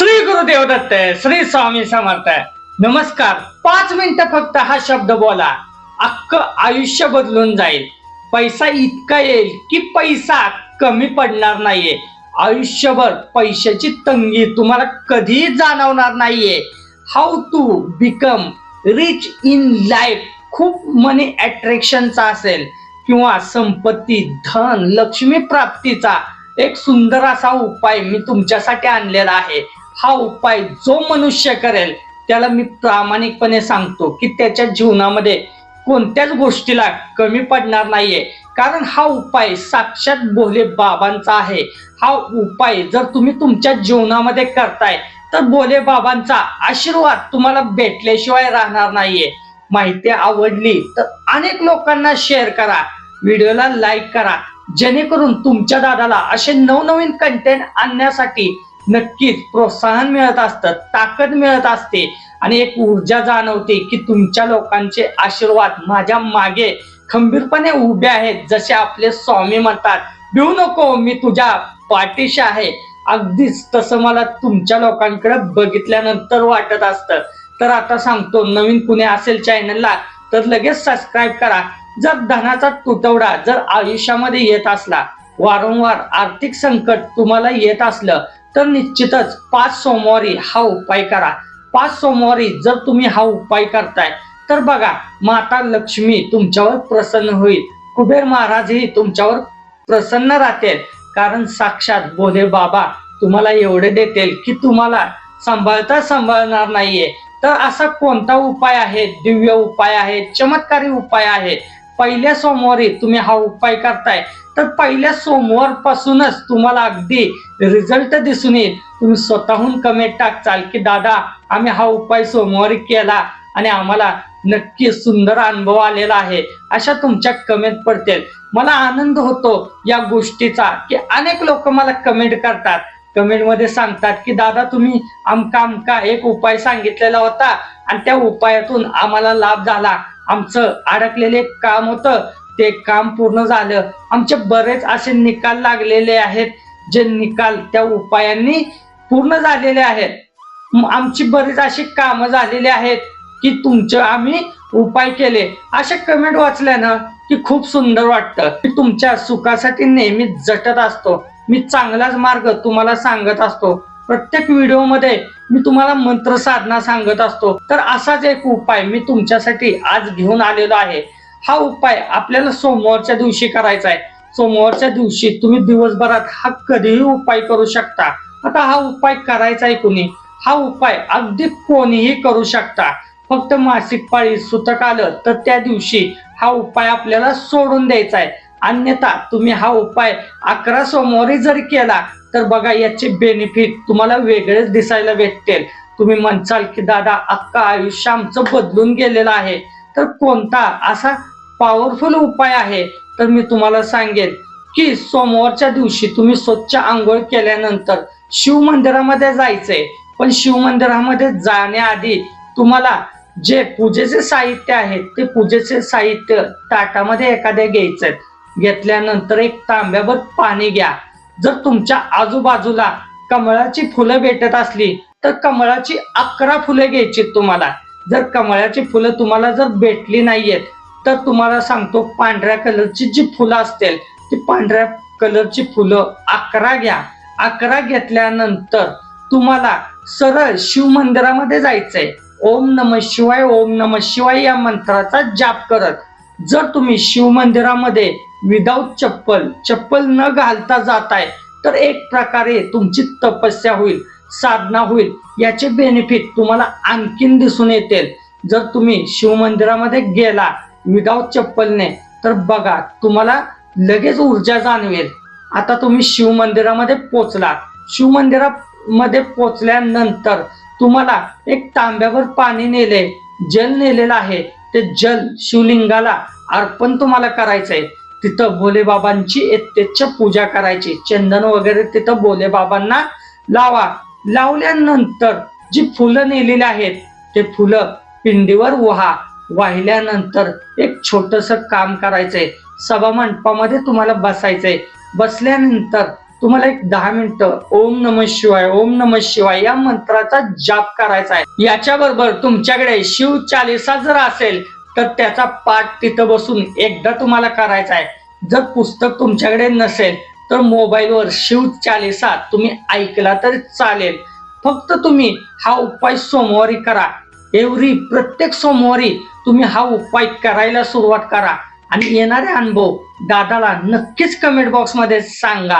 श्री गुरुदेव दत्त श्री स्वामी समर्थ. नमस्कार. पाच मिनिटं फक्त हा शब्द बोला. अख्ख आयुष्य बदलून जाईल. पैसा इतका येईल की पैसा कमी पडणार नाहीये. आयुष्यभर पैशाची तंगी तुम्हाला कधीही जाणवणार नाहीये. How to become rich in life खूप मनी अट्रॅक्शनचा असेल किंवा संपत्ती धन लक्ष्मी प्राप्तीचा एक सुंदर असा उपाय मी तुमच्यासाठी आणलेला आहे. हा उपाय जो मनुष्य करेल त्याला मी प्रामाणिकपणे सांगतो की त्याच्या जीवनामध्ये कोणत्याच गोष्टीला कमी पडणार नाहीये. कारण हा उपाय साक्षात भोले बाबांचा आहे. हा उपाय जर तुम्ही तुमच्या जीवनामध्ये करताय तर भोले बाबांचा आशीर्वाद तुम्हाला भेटल्याशिवाय राहणार नाहीये. माहिती आवडली तर अनेक लोकांना शेअर करा. व्हिडिओला लाईक करा. जेणेकरून तुमच्या दादाला असे नवनवीन कंटेंट आणण्यासाठी नक्कीच प्रोत्साहन मिळत असतं ताकद मिळत असते आणि एक ऊर्जा जाणवते की तुमच्या लोकांचे आशीर्वाद माझ्या मागे खंबीरपणे उभे आहेत जसे आपले स्वामी म्हणतात भिवू नको मी तुझ्या पाठीशी आहे. अगदीच तसं मला तुमच्या लोकांकडे बघितल्यानंतर वाटत असतं. तर आता सांगतो नवीन पुणे असेल चॅनलला तर लगेच सबस्क्राईब करा. जर धनाचा तुटवडा जर आयुष्यामध्ये येत असला वारंवार आर्थिक संकट तुम्हाला येत असलं तर निश्चितच पाच सोमवारी हा उपाय करा. पाच सोमवारी जर तुम्ही हा उपाय करताय तर बघा माता लक्ष्मी तुमच्यावर प्रसन्न होईल. कुबेर महाराजही तुमच्यावर प्रसन्न राहतील. कारण साक्षात बोधे बाबा तुम्हाला एवढे देतील की तुम्हाला सांभाळता सांभाळणार नाहीये. तर असा कोणता उपाय आहे? दिव्य उपाय आहे? चमत्कारी उपाय आहे? पहिल्या सोमवारी तुम्ही हा उपाय करताय तर पहिल्या सोमवार पासूनच तुम्हाला अगदी रिझल्ट दिसून येईल. तुम्ही स्वतःहून कमेंट टाकचाल की दादा आम्ही हा उपाय सोमवारी केला आणि आम्हाला नक्की सुंदर अनुभव आलेला आहे. अशा तुमच्या कमेंट पडतील. मला आनंद होतो या गोष्टीचा की अनेक लोक मला कमेंट करतात. कमेंटमध्ये सांगतात की दादा तुम्ही आमका आमका एक उपाय सांगितलेला होता आणि त्या उपायातून आम्हाला लाभ झाला. आमचं अडकलेले काम होतं ते काम पूर्ण झालं. आमचे बरेच असे निकाल लागलेले आहेत जे निकाल त्या उपायांनी पूर्ण झालेले आहेत. आमची बरीच अशी कामं झालेली आहेत की तुमचं आम्ही उपाय केले. अशा कमेंट वाचल्यानं की खूप सुंदर वाटतं. की तुमच्या सुखासाठी नेहमी जटत असतो. मी चांगलाच मार्ग तुम्हाला सांगत असतो. प्रत्येक व्हिडिओमध्ये मी तुम्हाला मंत्र साधना सांगत असतो. तर असाच एक उपाय मी तुमच्यासाठी आज घेऊन आलेलो आहे. हा उपाय आपल्याला सोमवारच्या दिवशी करायचा आहे. सोमवारच्या दिवशी तुम्ही दिवसभरात हा कधीही उपाय करू शकता. आता हा उपाय करायचा आहे कुणी? हा उपाय अगदी कोणीही करू शकता. फक्त मासिक पाळी सुतक आलं तर त्या दिवशी हा उपाय आपल्याला सोडून द्यायचा आहे. अन्यथा तुम्ही हा उपाय अकरा सोमवारी जरी केला तर बघा याचे बेनिफिट तुम्हाला वेगळेच दिसायला भेटतील. तुम्ही म्हणसाल की दादा अख्खा आयुष्य आमचं बदलून गेलेलं आहे. तर कोणता असा पॉवरफुल उपाय आहे? तर मी तुम्हाला सांगेन की सोमवारच्या दिवशी तुम्ही स्वच्छ आंघोळ केल्यानंतर शिव मंदिरामध्ये जायचंय. पण शिव मंदिरामध्ये जाण्याआधी तुम्हाला जे पूजेचे साहित्य आहे ते पूजेचे साहित्य ताटामध्ये एखाद्या घ्यायचं घेतल्यानंतर एक तांब्याभर पाणी घ्या. जर तुमच्या आजूबाजूला कमळाची फुलं भेटत असली तर कमळाची अकरा फुले घ्यायची तुम्हाला. जर कमळाची फुलं तुम्हाला जर भेटली नाहीयेत तर तुम्हाला सांगतो पांढऱ्या कलरची जी फुलं असतील ती पांढऱ्या कलरची फुलं अकरा घ्या. अकरा घेतल्यानंतर तुम्हाला सरळ शिव मंदिरामध्ये जायचंय. ओम नम शिवाय ओम नम शिवाय या मंत्राचा जाप करत. जर तुम्ही शिव मंदिरामध्ये विदाऊट चप्पल. चप्पल न घालता जात आहे. तर एक प्रकारे तुमची तपस्या होईल साधना होईल. याचे बेनिफिट तुम्हाला आणखीन दिसून येतील. जर तुम्ही शिव मंदिरामध्ये गेला विदाऊट चप्पलने तर बघा तुम्हाला लगेच ऊर्जा जाणवेल. आता तुम्ही शिव मंदिरामध्ये पोचला शिव मंदिरामध्ये पोचल्यानंतर तुम्हाला एक तांब्यावर पाणी नेले जल नेलेलं आहे. ते जल शिवलिंगाला अर्पण तुम्हाला करायचंय. तिथं भोलेबाबांची यथेच्छ पूजा करायची. चंदन वगैरे तिथं भोलेबाबांना लावा. लावल्यानंतर जी फुलं नेलेली आहेत ते फुलं पिंडीवर वहा. वाहिल्यानंतर एक छोटस काम करायचंय. सभा मंडपामध्ये तुम्हाला बसायचंय. बसल्यानंतर तुम्हाला एक दहा मिनिटं ओम नम शिवाय ओम नम शिवाय या मंत्राचा जाप करायचा आहे याच्या बरोबर तुमच्याकडे शिव चालिसा जर असेल तर त्याचा पाठ तिथं बसून एकदा तुम्हाला करायचा आहे. जर पुस्तक तुमच्याकडे नसेल तर मोबाईलवर शिव चालिसा तुम्ही ऐकला तरी चालेल. फक्त तुम्ही हा उपाय सोमवारी करा. एव्हरी प्रत्येक सोमवारी तुम्ही हा उपाय करायला सुरुवात करा. आणि येणारे अनुभव दादाला नक्कीच कमेंट बॉक्समध्ये सांगा.